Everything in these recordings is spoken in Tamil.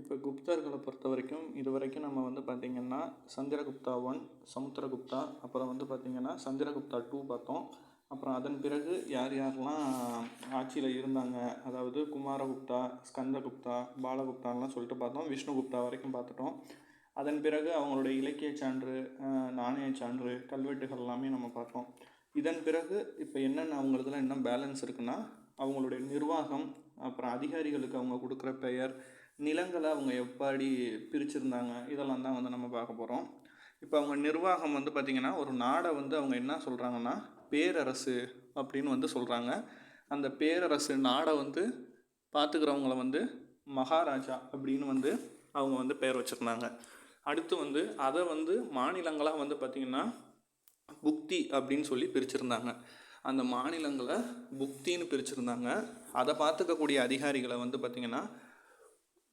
இப்போ குப்தர்களை பொறுத்த வரைக்கும் இது வரைக்கும் நம்ம வந்து பார்த்திங்கன்னா சந்திரகுப்தா ஒன் சமுத்திரகுப்தா அப்புறம் வந்து பார்த்திங்கன்னா சந்திரகுப்தா டூ பார்த்தோம். அப்புறம் அதன் பிறகு யார் யாரெல்லாம் ஆட்சியில் இருந்தாங்க? அதாவது குமாரகுப்தா ஸ்கந்தகுப்தா பாலகுப்தான்லாம் சொல்லிட்டு பார்த்தோம். விஷ்ணுகுப்தா வரைக்கும் பார்த்துட்டோம். அதன் பிறகு அவங்களுடைய இலக்கிய சான்று நாணய சான்று கல்வெட்டுகள் எல்லாமே நம்ம பார்த்தோம். இதன் பிறகு இப்போ என்னென்ன அவங்களுக்குலாம் என்ன பேலன்ஸ் இருக்குன்னா அவங்களுடைய நிர்வாகம் அப்புறம் அதிகாரிகளுக்கு அவங்க கொடுக்குற பெயர் நிலங்களை அவங்க எப்படி பிரிச்சிருந்தாங்க இதெல்லாம் தான் வந்து நம்ம பார்க்க போகிறோம் இப்போ அவங்க நிர்வாகம் வந்து பார்த்திங்கன்னா ஒரு நாடை வந்து அவங்க என்ன சொல்கிறாங்கன்னா பேரரசு அப்படின்னு வந்து சொல்கிறாங்க அந்த பேரரசு நாடை வந்து பார்த்துக்கிறவங்கள வந்து மகாராஜா அப்படின்னு வந்து அவங்க வந்து பேர் வச்சுருந்தாங்க. அடுத்து வந்து அதை வந்து மாநிலங்களாக வந்து பார்த்திங்கன்னா புக்தி அப்படின்னு சொல்லி பிரிச்சுருந்தாங்க. அந்த மாநிலங்களை புக்தின்னு பிரிச்சுருந்தாங்க. அதை பார்த்துக்கக்கூடிய அதிகாரிகளை வந்து பார்த்திங்கன்னா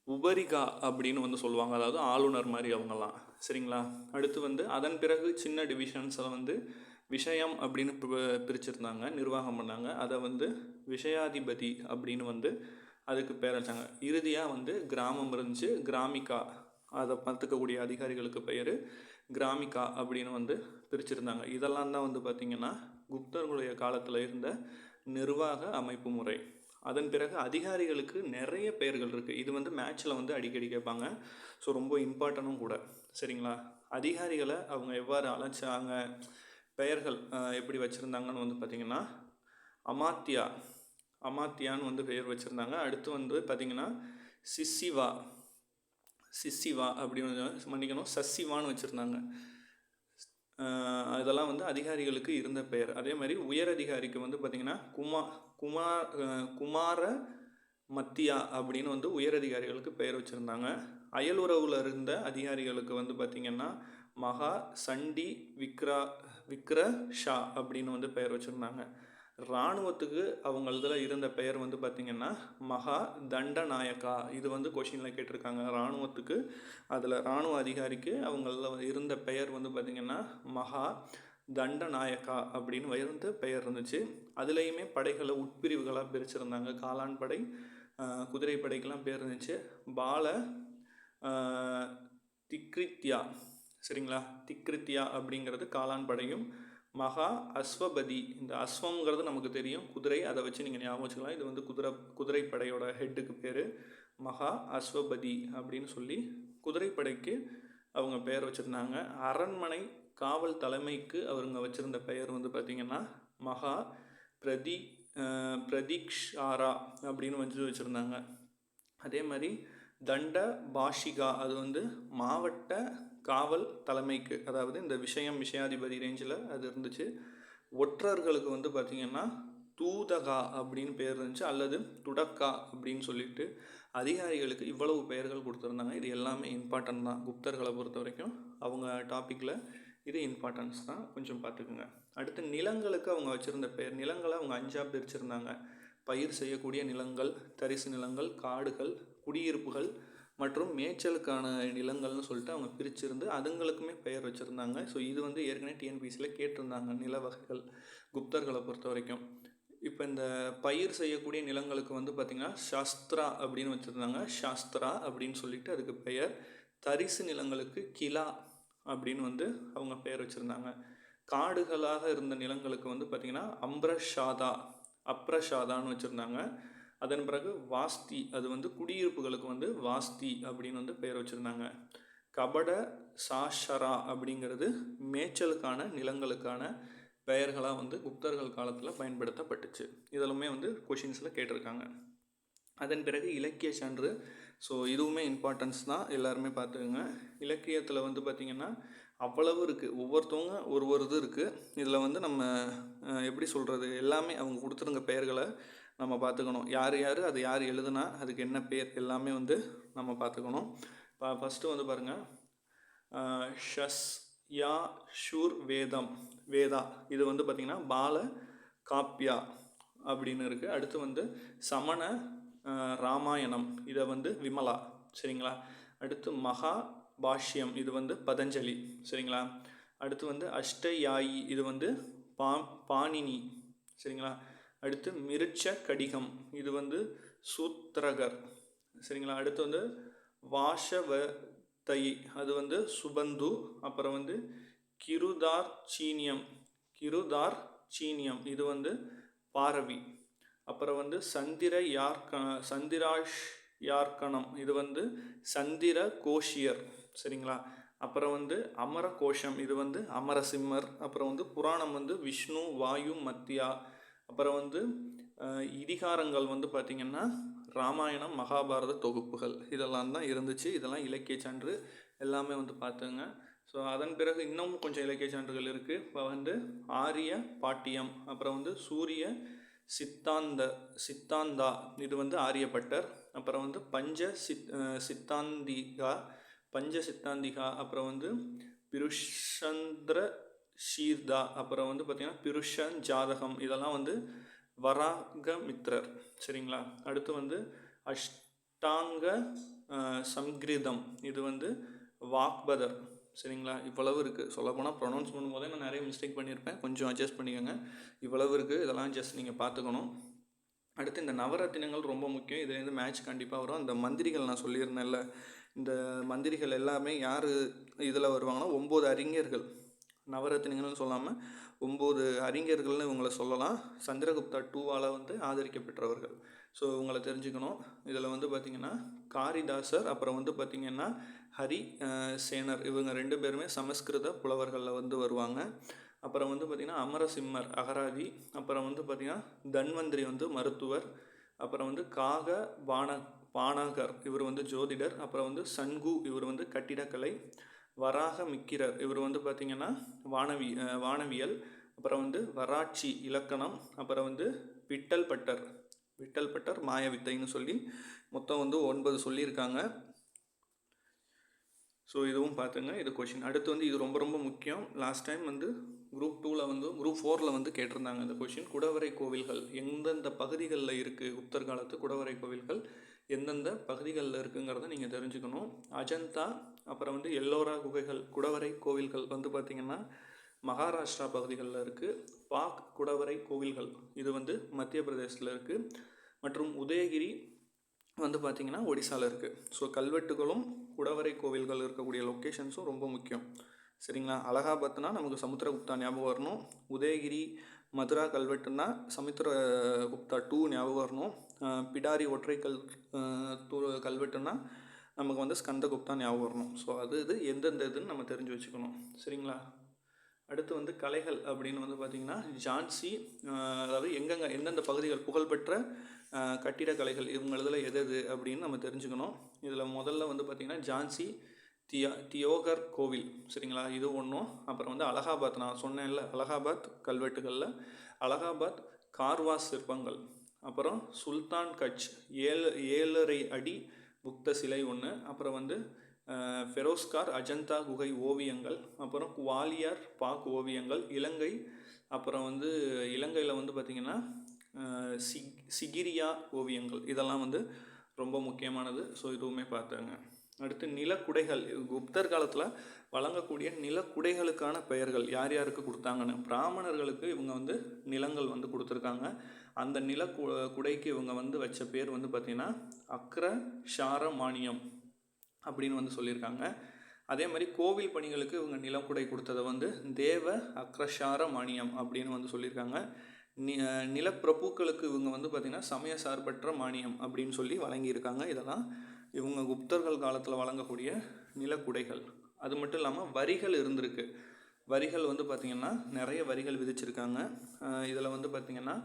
உபரிகா அப்படின்னு வந்து சொல்லுவாங்க. அதாவது ஆளுநர் மாதிரி அவங்கெல்லாம் சரிங்களா? அடுத்து வந்து அதன் பிறகு சின்ன டிவிஷன்ஸில் வந்து விஷயம் அப்படின்னு பி- பிரிச்சிருந்தாங்க. நிர்வாகம் பண்ணாங்க. அதை வந்து விஷயாதிபதி அப்படின்னு வந்து அதுக்கு பேர் வச்சாங்க இறுதியாக வந்து கிராமம் இருந்துச்சு. கிராமிகா. அதை பார்த்துக்கக்கூடிய அதிகாரிகளுக்கு பெயர் கிராமிகா அப்படின்னு வந்து பிரிச்சிருந்தாங்க. இதெல்லாம் தான் வந்து பார்த்திங்கன்னா குப்தர்களுடைய காலத்தில் இருந்த நிர்வாக அமைப்பு முறை. அதன் பிறகு அதிகாரிகளுக்கு நிறைய பெயர்கள் இருக்குது இது வந்து மேட்ச்சில் வந்து அடிக்கடி கேட்பாங்க. ஸோ ரொம்ப இம்பார்ட்டனும் கூட. சரிங்களா? அதிகாரிகளை அவங்க எவ்வாறு அழைச்சாங்க பெயர்கள் எப்படி வச்சுருந்தாங்கன்னு வந்து பார்த்திங்கன்னா அமாத்தியா அமாத்தியான்னு வந்து பெயர் வச்சுருந்தாங்க. அடுத்து வந்து பார்த்திங்கன்னா சிசிவா சிசிவா அப்படின்னு மன்னிக்கணும். சசிவான்னு வச்சுருந்தாங்க. அதெல்லாம் வந்து அதிகாரிகளுக்கு இருந்த பெயர். அதே மாதிரி உயர் அதிகாரிக்கு வந்து பார்த்திங்கன்னா குமா குமா குமார மத்தியா அப்படின்னு வந்து உயர் அதிகாரிகளுக்கு பெயர் வச்சுருந்தாங்க. அயலுறவில் இருந்த அதிகாரிகளுக்கு வந்து பார்த்திங்கன்னா மகா சண்டி விக்ரா விக்ர ஷா அப்படின்னு வந்து பெயர் வச்சுருந்தாங்க. இராணுவத்துக்கு அவங்க இதில் இருந்த பெயர் வந்து பார்த்திங்கன்னா மகா தண்டநாயக்கா. இது வந்து கொஷினில் கேட்டிருக்காங்க. இராணுவத்துக்கு அதில் இராணுவ அதிகாரிக்கு அவங்கள இருந்த பெயர் வந்து பார்த்திங்கன்னா மகா தண்டநாயக்கா அப்படின்னு வந்து பெயர் இருந்துச்சு. அதுலேயுமே படைகளை உட்பிரிவுகளாக பிரிச்சிருந்தாங்க. காளான் படை ஆஹ், குதிரை படைக்கெல்லாம் பேர் இருந்துச்சு. பால திக்ரித்யா. சரிங்களா? திக்ரித்யா அப்படிங்கிறது காளான் படையும் மகா அஸ்வபதி. இந்த அஸ்வங்கிறது நமக்கு தெரியும். குதிரை அதை வச்சு நீங்கள் ஞாபகம் வச்சுக்கலாம். இது வந்து குதிரை குதிரைப்படையோட ஹெட்டுக்கு பேர். மகா அஸ்வபதி அப்படின்னு சொல்லி குதிரைப்படைக்கு அவங்க பெயர் வச்சுருந்தாங்க. அரண்மனை காவல் தலைமைக்கு அவங்க வச்சுருந்த பெயர் வந்து பார்த்திங்கன்னா மகா பிரதி பிரதீக்ஷாரா அப்படின்னு வந்து வச்சுருந்தாங்க. அதே மாதிரி தண்ட பாஷிகா அது வந்து மாவட்ட காவல் தலைமைக்கு அதாவது இந்த விஷயம் விஷயாதிபதி ரேஞ்சில் அது இருந்துச்சு. ஒற்றர்களுக்கு வந்து பார்த்திங்கன்னா தூதகா அப்படின்னு பேர் இருந்துச்சு அல்லது துடக்கா அப்படின்னு சொல்லிட்டு அதிகாரிகளுக்கு இவ்வளவு பெயர்கள் கொடுத்துருந்தாங்க. இது எல்லாமே இம்பார்ட்டன்ட் தான். குப்தர்களை பொறுத்த வரைக்கும் அவங்க டாப்பிக்கில் இது இம்பார்ட்டன்ஸ் தான். கொஞ்சம் பார்த்துக்குங்க. அடுத்து நிலங்களுக்கு அவங்க வச்சுருந்த பெயர் நிலங்களை அவங்க அஞ்சாக பிரிச்சிருந்தாங்க. பயிர் செய்யக்கூடிய நிலங்கள் தரிசு நிலங்கள் காடுகள் குடியிருப்புகள் மற்றும் மேய்ச்சலுக்கான நிலங்கள்னு சொல்லிட்டு அவங்க பிரிச்சிருந்து அதுங்களுக்குமே பெயர் வச்சுருந்தாங்க. ஸோ இது வந்து ஏற்கனவே டிஎன்பிசியில் கேட்டிருந்தாங்க நில வகைகள் குப்தர்களை பொறுத்த வரைக்கும். இப்போ இந்த பயிர் செய்யக்கூடிய நிலங்களுக்கு வந்து பார்த்திங்கன்னா சாஸ்திரா அப்படின்னு வச்சுருந்தாங்க. சாஸ்திரா அப்படின்னு சொல்லிட்டு அதுக்கு பெயர். தரிசு நிலங்களுக்கு கிலா அப்படின்னு வந்து அவங்க பெயர் வச்சுருந்தாங்க. காடுகளாக இருந்த நிலங்களுக்கு வந்து பார்த்திங்கன்னா அம்ரஷாதா அப்ரஷாதான்னு வச்சுருந்தாங்க. அதன் பிறகு வாஸ்தி அது வந்து குடியிருப்புகளுக்கு வந்து வாஸ்தி அப்படின்னு வந்து பெயர் வச்சுருந்தாங்க. கபட சாஷரா அப்படிங்கிறது மேய்ச்சலுக்கான நிலங்களுக்கான பெயர்களாக வந்து குப்தர்கள் காலத்தில் பயன்படுத்தப்பட்டுச்சு. இதெல்லாமே வந்து கொஷின்ஸில் கேட்டிருக்காங்க. அதன் பிறகு இலக்கிய சான்று ஸோ இதுவுமே இம்பார்ட்டன்ஸ் தான். எல்லாருமே பார்த்துக்கோங்க. இலக்கியத்தில் வந்து பார்த்திங்கன்னா அவ்வளவு இருக்குது ஒவ்வொருத்தவங்க ஒரு ஒரு இது இருக்குது இதில் வந்து நம்ம எப்படி சொல்கிறது எல்லாமே அவங்க கொடுத்துருங்க பெயர்களை நம்ம பார்த்துக்கணும். யார் யார்? அது யார் எழுதுனா அதுக்கு என்ன பேர்? எல்லாமே வந்து நம்ம பார்த்துக்கணும். இப்போ ஃபஸ்ட்டு வந்து பாருங்கள் ஷஸ் யா ஷூர் வேதம். வேதா. இது வந்து பார்த்திங்கன்னா பால காப்பியா அப்படின்னு இருக்குது அடுத்து வந்து சமண ராமாயணம். இதை வந்து விமலா. சரிங்களா? அடுத்து மகா பாஷ்யம். இது வந்து பதஞ்சலி. சரிங்களா? அடுத்து வந்து அஷ்டயாயி. இது வந்து பா பாணினி. சரிங்களா? அடுத்து மிருச்ச கடிகம் இது வந்து சூத்ரகர் சரிங்களா? அடுத்து வந்து வாஷவத்தை அது வந்து சுபந்து அப்புறம் வந்து கிருதார் சீனியம் கிருதார் சீனியம் இது வந்து பாரவி. அப்புறம் வந்து சந்திர யார்க சந்திராஷ் யார்க்கணம் இது வந்து சந்திர கோஷியர். சரிங்களா? அப்புறம் வந்து அமர கோஷம் இது வந்து அமரசிம்மர். அப்புறம் வந்து புராணம் வந்து விஷ்ணு வாயு மத்தியா. அப்புறம் வந்து இதிகாரங்கள் வந்து பார்த்திங்கன்னா ராமாயணம் மகாபாரத தொகுப்புகள். இதெல்லாம் தான் இருந்துச்சு. இதெல்லாம் இலக்கிய சான்று எல்லாமே வந்து பார்த்துங்க ஸோ அதன் பிறகு இன்னும் கொஞ்சம் இலக்கிய சான்றுகள் இருக்குது இப்போ வந்து ஆரிய பாட்டியம் அப்புறம் வந்து சூரிய சித்தாந்த சித்தாந்தா இது வந்து ஆரியப்பட்டர். அப்புறம் வந்து பஞ்ச சித் சித்தாந்திகா பஞ்ச சித்தாந்திகா அப்புறம் வந்து பிருஷந்திர ஷீர்தா அப்புறம் வந்து பார்த்திங்கன்னா பிருஷன் ஜாதகம் இதெல்லாம் வந்து வராகமித்ரர். சரிங்களா? அடுத்து வந்து அஷ்டாங்க சம்கிருதம். இது வந்து வாக்பதர். சரிங்களா? இவ்வளவு இருக்குது சொல்லப்போனால் ப்ரொனவுன்ஸ் பண்ணும்போதே நான் நிறைய மிஸ்டேக் பண்ணியிருப்பேன் கொஞ்சம் அட்ஜஸ்ட் பண்ணிக்கோங்க. இவ்வளவு இருக்குது இதெல்லாம் ஜஸ்ட் நீங்கள் பார்த்துக்கணும். அடுத்து இந்த நவரத்தினங்கள் ரொம்ப முக்கியம். இது வந்து மேட்ச் கண்டிப்பாக வரும். அந்த மந்திரிகள் நான் சொல்லியிருந்தேன்ல இந்த மந்திரிகள் எல்லாமே யார் இதில் வருவாங்கன்னா ஒம்பது அறிஞர்கள். நவரத்தினங்கள்னு சொல்லாமல் ஒம்பது அறிஞர்கள்னு இவங்களை சொல்லலாம். சந்திரகுப்தா டூவால் வந்து ஆதரிக்கப்பெற்றவர்கள். ஸோ இவங்களை தெரிஞ்சுக்கணும். இதில் வந்து பார்த்திங்கன்னா காரிதாசர் அப்புறம் வந்து பார்த்திங்கன்னா ஹரி சேனர் இவங்க ரெண்டு பேருமே சமஸ்கிருத புலவர்களில் வந்து வருவாங்க. அப்புறம் வந்து பார்த்திங்கன்னா அமரசிம்மர் அகராதி அப்புறம் வந்து பார்த்திங்கன்னா தன்வந்திரி வந்து மருத்துவர் அப்புறம் வந்து காக பான பானாகர் இவர் வந்து ஜோதிடர் அப்புறம் வந்து சன்கு இவர் வந்து கட்டிடக்கலை வராக மிக்கிரர் இவர் வந்து பார்த்திங்கன்னா வானவி வானவியல் அப்புறம் வந்து வராட்சி இலக்கணம் அப்புறம் வந்து விட்டல் பட்டர் விட்டல் பட்டர் மாயவித்தைன்னு சொல்லி மொத்தம் வந்து ஒன்பது சொல்லியிருக்காங்க. ஸோ இதுவும் பார்த்துங்க இது கொஷின் அடுத்து வந்து இது ரொம்ப ரொம்ப முக்கியம். லாஸ்ட் டைம் வந்து குரூப் டூவில் வந்து குரூப் ஃபோரில் வந்து கேட்டிருந்தாங்க இந்த கொஷின் குடவரை கோவில்கள் எந்தெந்த பகுதிகளில் இருக்குது குப்தர் காலத்து குடவரை கோவில்கள் எந்தெந்த பகுதிகளில் இருக்குங்கிறத நீங்கள் தெரிஞ்சுக்கணும். அஜந்தா அப்புறம் வந்து எல்லோரா குகைகள் குடவரை கோவில்கள் வந்து பார்த்திங்கன்னா மகாராஷ்டிரா பகுதிகளில் இருக்குது பாக் குடவரை கோவில்கள் இது வந்து மத்திய பிரதேசத்தில் இருக்குது மற்றும் உதயகிரி வந்து பார்த்திங்கன்னா ஒடிசாவில் இருக்குது ஸோ கல்வெட்டுகளும் குடவரை கோவில்கள் இருக்கக்கூடிய லொக்கேஷன்ஸும் ரொம்ப முக்கியம். சரிங்களா? அலகாபாத்னா நமக்கு சமுத்திரகுப்தா ஞாபகம் வரணும். உதயகிரி மதுரா கல்வெட்டுனா சமுத்திரகுப்தா டூ ஞாபகம் வரணும். பிடாரி ஒற்றை கல் தூ கல்வெட்டுனா நமக்கு வந்து ஸ்கந்தகுப்தா ஞாபகம் வரணும். ஸோ அது இது எந்தெந்த இதுன்னு நம்ம தெரிஞ்சு வச்சுக்கணும். சரிங்களா? அடுத்து வந்து கலைகள் அப்படின்னு வந்து பார்த்திங்கன்னா ஜான்சி அதாவது எங்கெங்கே எந்தெந்த பகுதிகள் புகழ்பெற்ற அஹ் கட்டிடக்கலைகள் இவங்களதில் எது எது அப்படின்னு நம்ம தெரிஞ்சுக்கணும். இதில் முதல்ல வந்து பார்த்திங்கன்னா ஜான்சி தியா தியோகர் கோவில். சரிங்களா? இது ஒன்றும் அப்புறம் வந்து அலகாபாத். நான் சொன்னேன்ல அலகாபாத் கல்வெட்டுகளில். அலகாபாத் கார்வாஸ் சிற்பங்கள். அப்புறம் சுல்தான் கட்ச் ஏழு ஏழரை அடி புக்த சிலை ஒன்று அப்புறம் வந்து ஃபெரோஸ்கார் அஜந்தா குகை ஓவியங்கள் அப்புறம் குவாலியார் பாக் ஓவியங்கள் இலங்கை அப்புறம் வந்து இலங்கையில் வந்து பார்த்திங்கன்னா சிக் சிகிரியா ஓவியங்கள் இதெல்லாம் வந்து ரொம்ப முக்கியமானது ஸோ இதுவுமே பார்த்தாங்க அடுத்து நிலக்குடைகள். குப்தர் காலத்தில் வழங்கக்கூடிய நிலக்குடைகளுக்கான பெயர்கள் யார் யாருக்கு கொடுத்தாங்கன்னு. பிராமணர்களுக்கு இவங்க வந்து நிலங்கள் வந்து கொடுத்துருக்காங்க. அந்த நில குடைக்கு இவங்க வந்து வச்ச பேர் வந்து பார்த்திங்கன்னா அக்ர ஷார மானியம் அப்படின்னு வந்து சொல்லியிருக்காங்க. அதே மாதிரி கோவில் பணிகளுக்கு இவங்க நிலக்குடை கொடுத்ததை வந்து தேவ அக்ரஷார மானியம் அப்படின்னு வந்து சொல்லியிருக்காங்க. நி நிலப்பிரபுக்களுக்கு இவங்க வந்து பார்த்திங்கன்னா சமய சார்பற்ற மானியம் அப்படின்னு சொல்லி வழங்கியிருக்காங்க. இதெல்லாம் இவங்க குப்தர்கள் காலத்தில் வழங்கக்கூடிய நிலக்குடைகள். அது மட்டும் இல்லாமல் வரிகள் இருந்திருக்கு. வரிகள் வந்து பார்த்திங்கன்னா நிறைய வரிகள் விதிச்சிருக்காங்க. இதில் வந்து பார்த்திங்கன்னா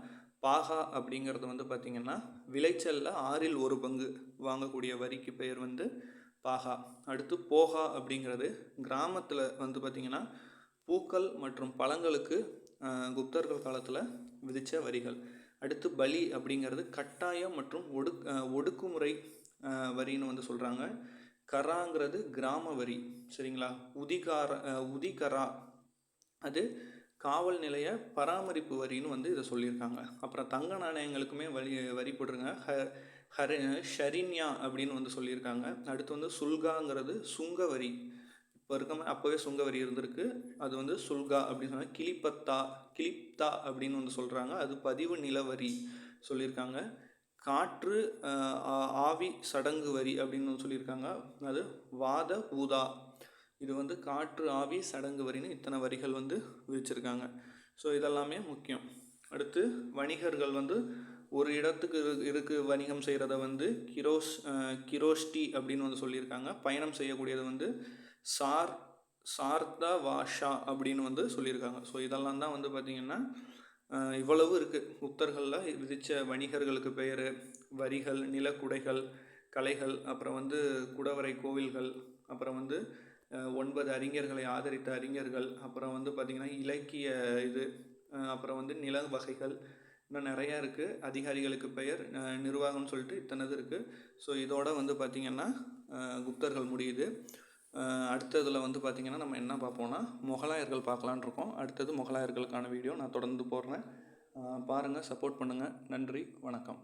பாகா அப்படிங்கிறது வந்து பார்த்திங்கன்னா விளைச்சலில் ஆறில் ஒரு பங்கு வாங்கக்கூடிய வரிக்கு பெயர் வந்து பாகா. அடுத்து போகா அப்படிங்கிறது கிராமத்தில் வந்து பார்த்திங்கன்னா பூக்கள் மற்றும் பழங்களுக்கு குப்தர்கள் காலத்தில் விதித்த வரிகள். அடுத்து பலி அப்படிங்கிறது கட்டாயம் மற்றும் ஒடுக் ஒடுக்குமுறை வரின்னு வந்து சொல்கிறாங்க கராங்கிறது கிராம வரி சரிங்களா? உதிகார உதிகரா. அது காவல் நிலைய பராமரிப்பு வரின்னு வந்து இதை சொல்லியிருக்காங்க. அப்புறம் தங்க நாணயங்களுக்குமே வரி வரி போட்டிருங்க ஹ ஹரி ஷரின்யா அப்படின்னு வந்து சொல்லியிருக்காங்க. அடுத்து வந்து சுல்காங்கிறது சுங்க வரி. இப்போ இருக்க அப்போவே சுங்க வரி இருந்திருக்கு. அது வந்து சுல்கா அப்படின்னு சொன்னால் கிளிப்பத்தா கிளிப்தா அப்படின்னு வந்து சொல்கிறாங்க அது பதிவு நில வரி சொல்லியிருக்காங்க. காற்று ஆவி சடங்கு வரி அப்படின்னு சொல்லியிருக்காங்க. அது வாத பூதா இது வந்து காற்று ஆவி சடங்கு வரின்னு இத்தனை வரிகள் வந்து விரிச்சிருக்காங்க. ஸோ இதெல்லாமே முக்கியம். அடுத்து வணிகர்கள் வந்து ஒரு இடத்துக்கு இருக்கு வணிகம் செய்கிறத வந்து கிரோஸ் கிரோஷ்டி அப்படின்னு வந்து சொல்லியிருக்காங்க. பயணம் செய்யக்கூடியது வந்து சார் சார்தா வாஷா அப்படின்னு வந்து சொல்லியிருக்காங்க. ஸோ இதெல்லாம் தான் வந்து பார்த்திங்கன்னா இவ்வளவு இருக்குது புத்தர்களில் விதித்த வணிகர்களுக்கு பெயர் வரிகள் நிலக்குடைகள் கலைகள் அப்புறம் வந்து குடவரை கோவில்கள் அப்புறம் வந்து ஒன்பது அறிஞர்களை ஆதரித்த அறிஞர்கள் அப்புறம் வந்து பார்த்திங்கன்னா இலக்கிய இது அப்புறம் வந்து நில வகைகள் இன்னும் நிறையா இருக்குது அதிகாரிகளுக்கு பெயர் நிர்வாகம்னு சொல்லிட்டு இத்தனை இது இருக்குது ஸோ இதோட வந்து பார்த்திங்கன்னா குப்தர்கள் முடியுது. அடுத்ததில் வந்து பார்த்திங்கன்னா நம்ம என்ன பார்ப்போம்னா முகலாயர்கள் பார்க்கலான்னு இருக்கோம். அடுத்தது முகலாயர்களுக்கான வீடியோ நான் தொடர்ந்து போடுறேன். பாருங்கள் சப்போர்ட் பண்ணுங்கள் நன்றி வணக்கம்.